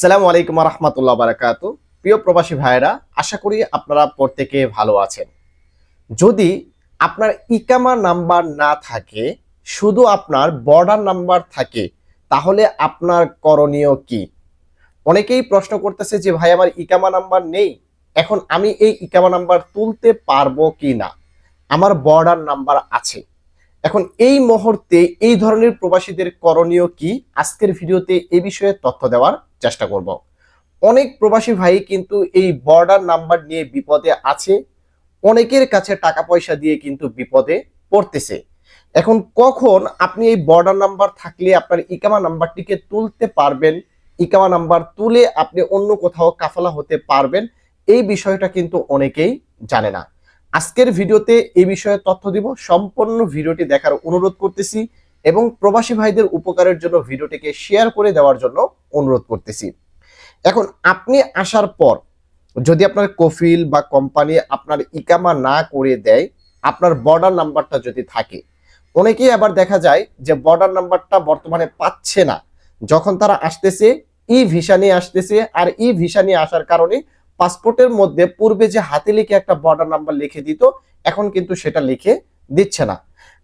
সালামু আলাইকুম রহমতুল্লাহ বারাকাত প্রিয় প্রবাসী ভাইয়েরা, আশা করি আপনারা প্রত্যেকে ভালো আছেন। যদি আপনার ইকামা নাম্বার না থাকে, শুধু আপনার বর্ডার নাম্বার থাকে, তাহলে আপনার করণীয় কি? অনেকেই প্রশ্ন করতেছে যে, ভাই, আমার ইকামা নাম্বার নেই, এখন আমি এই ইকামা নাম্বার তুলতে পারব কি না? আমার বর্ডার নাম্বার আছে। এখন এই মুহূর্তে এই ধরনের প্রবাসীদের করণীয় কি? আজকের ভিডিওতে এ বিষয়ে তথ্য দেওয়ার চেষ্টা করব। অনেক প্রবাসী ভাই কিন্তু এই বর্ডার নাম্বার নিয়ে বিপদে আছে। অনেকের কাছে টাকা পয়সা দিয়ে কিন্তু বিপদে পড়তেছে। এখন কখন আপনি এই বর্ডার নাম্বার থাকলে আপনার ইকামা নাম্বারটিকে তুলতে পারবেন? ইকামা নাম্বার তুলে আপনি অন্য কোথাও কাফালা হতে পারবেন? এই বিষয়টা কিন্তু অনেকেই জানে না। আজকের ভিডিওতে এই বিষয়ে তথ্য দিব। সম্পূর্ণ ভিডিওটি দেখার অনুরোধ করতেছি। এবং প্রবাসী ভাইদের উপকারের জন্য ভিডিওটিকে শেয়ার করে দেওয়ার জন্য অনুরোধ করতেছি। এখন আপনি আসার পর যদি আপনার কফিল বা কোম্পানি আপনার ইকামা না করে দেয়, আপনার বর্ডার নাম্বারটা যদি থাকে, অনেকেই আবার দেখা যায় যে বর্ডার নাম্বারটা বর্তমানে পাচ্ছে না। যখন তারা আসতেছে, ই ভিসা নিয়ে আসতেছে আর ই ভিসা নিয়ে আসার কারণে পাসপোর্টের মধ্যে পূর্বে যে হাতে লিখে একটা বর্ডার নাম্বার লিখে দিত, এখন কিন্তু সেটা লিখে দিচ্ছে না।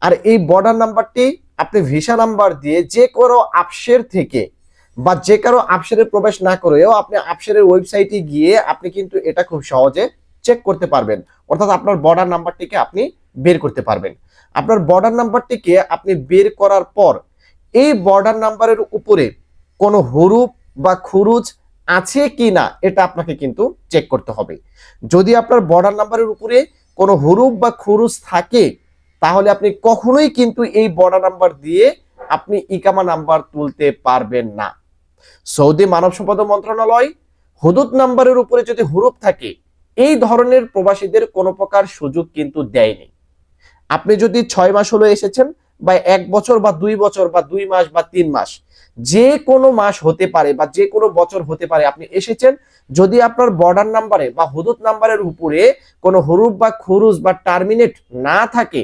আর এই বর্ডার নাম্বারটি আপনি ভিসা নাম্বার দিয়ে যে কোনো আপসের থেকে বা যে কারও আপসেরে প্রবেশ না করেও আপনি আপসেরের ওয়েবসাইটে গিয়ে আপনি কিন্তু এটা খুব সহজে চেক করতে পারবেন। অর্থাৎ আপনার বর্ডার নাম্বারটিকে আপনি বের করতে পারবেন। আপনার বর্ডার নাম্বারটিকে আপনি বের করার পর এই বর্ডার নাম্বারের উপরে কোনো হরুপ বা খুরুজ আছে কি না এটা আপনাকে কিন্তু চেক করতে হবে। যদি আপনার বর্ডার নাম্বারের উপরে কোনো হরুপ বা খুরুজ থাকে তাহলে আপনি কখনোই কিন্তু এই বর্ডার নাম্বার দিয়ে আপনি ইকামা নাম্বার তুলতে পারবেন না। সৌদি মানব সম্পদ মন্ত্রণালয় হুদুদ নাম্বারের উপরে যদি হুরুপ থাকে, এই ধরনের প্রবাসীদের কোনো প্রকার সুযোগ কিন্তু দেয়নি। আপনি যদি ছয় মাস হলো এসেছেন বা এক বছর বা দুই বছর বা দুই মাস বা তিন মাস, যে কোনো মাস হতে পারে বা যে কোনো বছর হতে পারে আপনি এসেছেন, যদি আপনার বর্ডার নাম্বারে বা হুদুদ নাম্বারের উপরে কোনো হরুপ বা খুরুজ বা টার্মিনেট না থাকে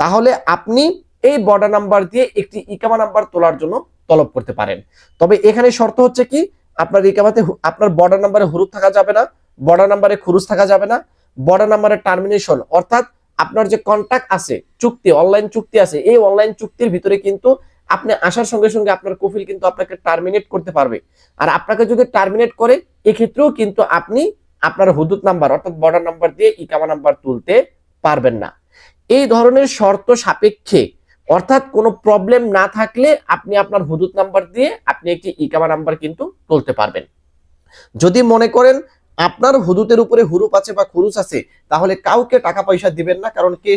তাহলে আপনি এই বর্ডার নাম্বার দিয়ে একটি ইকামা নাম্বার তোলার জন্য তলব করতে পারেন। তবে এখানে শর্ত হচ্ছে কি? আপনার ইকামাতে আপনার বর্ডার নাম্বারে হরুপ থাকা যাবে না বর্ডার নাম্বারে খুরুজ থাকা যাবে না বর্ডার নাম্বারে টার্মিনেশন অর্থাৎ আপনার যে কন্ট্যাক্ট আছে, চুক্তি অনলাইন চুক্তি আছে, এই অনলাইন চুক্তির ভিতরে কিন্তু আপনি আসার সঙ্গে সঙ্গে আপনার কফিল কিন্তু আপনাকে টার্মিনেট করতে পারবে। আর আপনাকে যদি টার্মিনেট করে, এক্ষেত্রেও কিন্তু আপনি আপনার হুদুদ নাম্বার অর্থাৎ বর্ডার নাম্বার দিয়ে ইকামা নাম্বার তুলতে পারবেন না। এই ধরনের শর্ত সাপেক্ষে, অর্থাৎ কোনো প্রবলেম না থাকলে আপনি আপনার হুদুদ নাম্বার দিয়ে আপনি একটি ইকামা নাম্বার কিন্তু তুলতে পারবেন। যদি মনে করেন আপনার হুদুতের উপরে হুরুপ আছে বা খুরুচ আছে, তাহলে কাউকে টাকা পয়সা দিবেন না, কারণ কে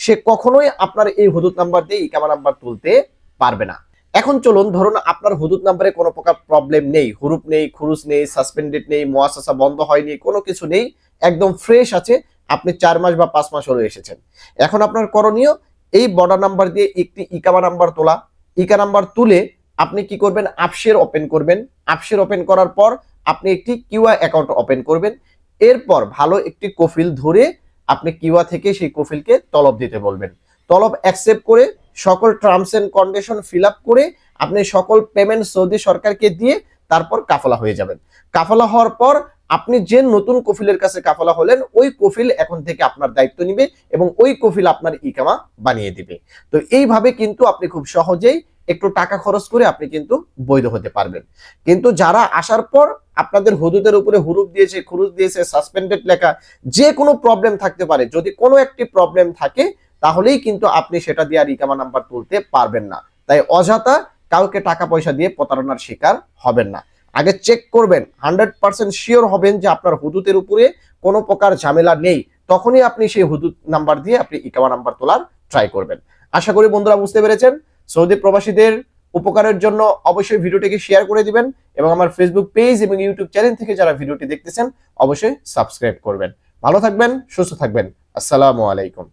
সে কখনোই আপনার এই হুদুদ নাম্বার দিয়ে ইকামা নাম্বার তুলতে পারবে না। এখন চলুন, ধরুন আপনার হুদুদ নাম্বারে কোনো প্রকার প্রবলেম নেই, হুরুপ নেই, খুরুজ নেই সাসপেন্ডেড নেই মোয়াসাসা বন্ধ হয়নি, কোনো কিছু নেই, একদম ফ্রেশ আছে আপনি চার মাস বা পাঁচ মাস হলে এসেছেন। এখন আপনার করণীয়, এই বর্ডার নাম্বার দিয়ে একটি ইকামা নাম্বার তোলা। ইকা নাম্বার তুলে আপনি কি করবেন? আপসের ওপেন করবেন। আপসের ওপেন করার পর আপনি একটি কিউআ অ্যাকাউন্ট ওপেন করবেন। এরপর ভালো একটি কফিল ধরে আপনি কিউআ থেকে সেই কফিলকে তলব দিতে বলবেন। তলব অ্যাকসেপ্ট করে সকল টার্মস এন্ড কন্ডিশন ফিল করে আপনি সকল পেমেন্ট সৌদি সরকারকে দিয়ে তারপর কাফলা হয়ে যাবেন। কাফলা হওয়ার পর আপনি যে নতুন কফিলের কাছে কাফলা হলেন, ওই কফিল এখন থেকে আপনার দায়িত্ব নিবে এবং ওই কফিল আপনার ইকামা বানিয়ে দিবে। তো এইভাবে কিন্তু আপনি খুব সহজেই একটু টাকা খরচ করে আপনি কিন্তু বৈধ হতে পারবেন। কিন্তু যারা আসার পর আপনাদের হুদুদের উপরে হুরুপ দিয়েছে, খুরুজ দিয়েছে সাসপেন্ডেড লেখা, যে কোনো প্রবলেম থাকতে পারে, যদি কোনো একটি প্রবলেম থাকে, তাহলেই কিন্তু আপনি সেটা দিয়ে আর ইকামা নাম্বার তুলতে পারবেন না। তাই অযথা কাউকে টাকা পয়সা দিয়ে প্রতারণার শিকার হবেন না। আগে চেক করবেন হান্ড্রেড পার্সেন্ট শিওর হবেন যে আপনার হুদুতের উপরে কোনো প্রকার ঝামেলা নেই। তখনই আপনি সেই হুদুদ নাম্বার দিয়ে আপনি ইকামা নাম্বার তোলার ট্রাই করবেন। আশা করি বন্ধুরা বুঝতে পেরেছেন। সৌদি প্রবাসীদের উপকারের জন্য অবশ্যই ভিডিওটিকে শেয়ার করে দিবেন এবং আমার ফেসবুক পেজ এবং ইউটিউব চ্যানেল থেকে যারা ভিডিওটি দেখতেছেন, অবশ্যই সাবস্ক্রাইব করবেন। ভালো থাকবেন, সুস্থ থাকবেন। আসসালামু আলাইকুম।